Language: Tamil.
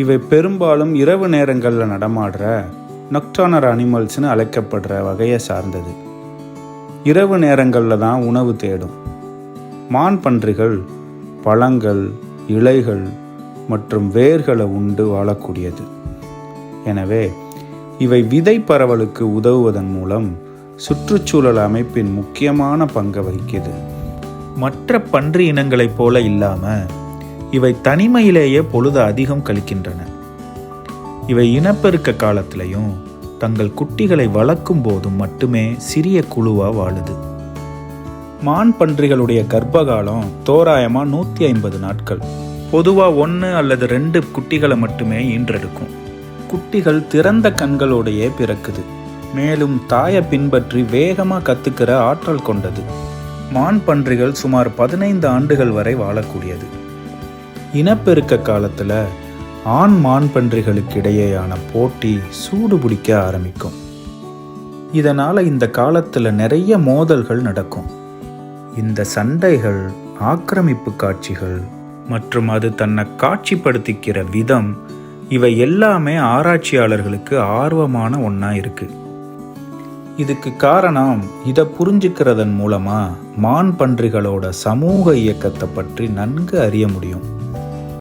இவை பெரும்பாலும் இரவு நேரங்களில் நடமாடுற நொக்டானர் அனிமல்ஸ்னு அழைக்கப்படுற வகையை சார்ந்தது. இரவு நேரங்களில் தான் உணவு தேடும். மான் பன்றிகள் பழங்கள் இலைகள் மற்றும் வேர்களை உண்டு வாழக்கூடியது. எனவே இவை விதை பரவலுக்கு உதவுவதன் மூலம் சுற்றுச்சூழல் அமைப்பின் முக்கியமான பங்கை வகிக்குது. மற்ற பன்றி இனங்களைப் போல இல்லாமல் இவை தனிமையிலேயே பொழுது அதிகம் கழிக்கின்றன. இவை இனப்பெருக்க காலத்திலையும் தங்கள் குட்டிகளை வளர்க்கும் போதும் மட்டுமே சிறிய குழுவாக வாழுது. மான் பன்றிகளுடைய கர்ப்பகாலம் தோராயமாக நூற்றி ஐம்பது நாட்கள். பொதுவாக ஒன்று அல்லது ரெண்டு குட்டிகளை மட்டுமே ஈன்றெடுக்கும். குட்டிகள் திறந்த கண்களோடையே பிறக்குது. மேலும் தாயை பின்பற்றி வேகமாக கத்துக்கிற ஆற்றல் கொண்டது. மான் பன்றிகள் சுமார் பதினைந்து ஆண்டுகள் வரை வாழக்கூடியது. இனப்பெருக்க காலத்தில் ஆண் மான் பன்றிகளுக்கு இடையேயான போட்டி சூடு பிடிக்க ஆரம்பிக்கும். இதனால் இந்த காலத்தில் நிறைய மோதல்கள் நடக்கும். இந்த சண்டைகள் ஆக்கிரமிப்பு காட்சிகள் மற்றும் அது தன்னை காட்சிப்படுத்திக்கிற விதம் இவை எல்லாமே ஆராய்ச்சியாளர்களுக்கு ஆர்வமான ஒன்றா இருக்குது இதுக்கு காரணம் இதை புரிஞ்சுக்கிறதன் மூலமாக மான் பன்றிகளோட சமூக இயக்கத்தை பற்றி நன்கு அறிய முடியும்.